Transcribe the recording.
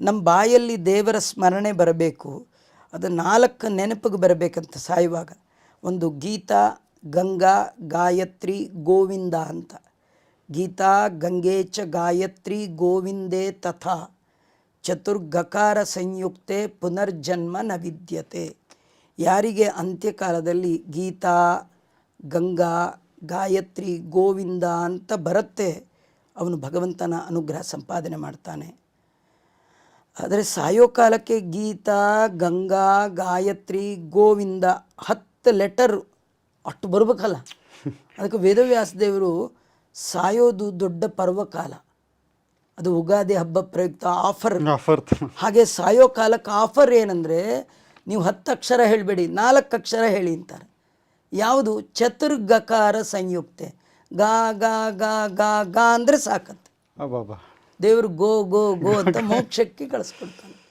ನಮ್ಮ ಬಾಯಲ್ಲಿ ದೇವರ ಸ್ಮರಣೆ ಬರಬೇಕು, ಅದು ನಾಲ್ಕು ನೆನಪಿಗೆ ಬರಬೇಕಂತ ಸಾಯುವಾಗ. ಒಂದು ಗೀತಾ, ಗಂಗಾ, ಗಾಯತ್ರಿ, ಗೋವಿಂದ ಅಂತ. ಗೀತಾ ಗಂಗೆ ಚ ಗಾಯತ್ರಿ, ಗೋವಿಂದೇ ತಥಾ. ಚತುರ್ಗಕಾರ ಸಂಯುಕ್ತೆ, ಪುನರ್ಜನ್ಮ ನ ವಿದ್ಯತೆ ಯಾರಿಗೆ ಅಂತ್ಯಕಾಲದಲ್ಲಿ ಗೀತಾ, ಗಂಗಾ, ಗಾಯತ್ರಿ, ಗೋವಿಂದ ಅಂತ ಬರುತ್ತೆ, ಅವನು ಭಗವಂತನ ಅನುಗ್ರಹ ಸಂಪಾದನೆ ಮಾಡ್ತಾನೆ. ಆದರೆ ಸಾಯೋ ಕಾಲಕ್ಕೆ ಗೀತಾ ಗಂಗಾ ಗಾಯತ್ರಿ ಗೋವಿಂದ ಹತ್ತು ಲೆಟರ್ ಅಷ್ಟು ಬರ್ಬೇಕಲ್ಲ. ಅದಕ್ಕೆ ವೇದವ್ಯಾಸ ದೇವರು ಸಾಯೋದು ದೊಡ್ಡ ಪರ್ವಕಾಲ. ಅದು ಉಗಾದಿ ಹಬ್ಬ ಪ್ರಯುಕ್ತ ಆಫರ್. ಆಫರ್. ಹಾಗೆ ಸಾಯೋ ಕಾಲಕ್ಕೆ ಆಫರ್ ಏನಂದರೆ ನೀವು ಹತ್ತು ಅಕ್ಷರ ಹೇಳಬೇಡಿ ನಾಲ್ಕು ಅಕ್ಷರ ಹೇಳಿ ಅಂತಾರೆ. ಯಾವುದು? ಚತುರ್ಗಕಾರ ಸಂಯುಕ್ತೆ. ಗಾ ಗಾ ಗಾ ಗಾ ಗಾ ಅಂದರೆ ಸಾಕಂತೆ. ದೇವರು ಗೋ ಗೋ ಗೋ ಅಂತ ಮೋಕ್ಷಕ್ಕೆ ಕಳಿಸ್ಕೊಡ್ತಾನೆ.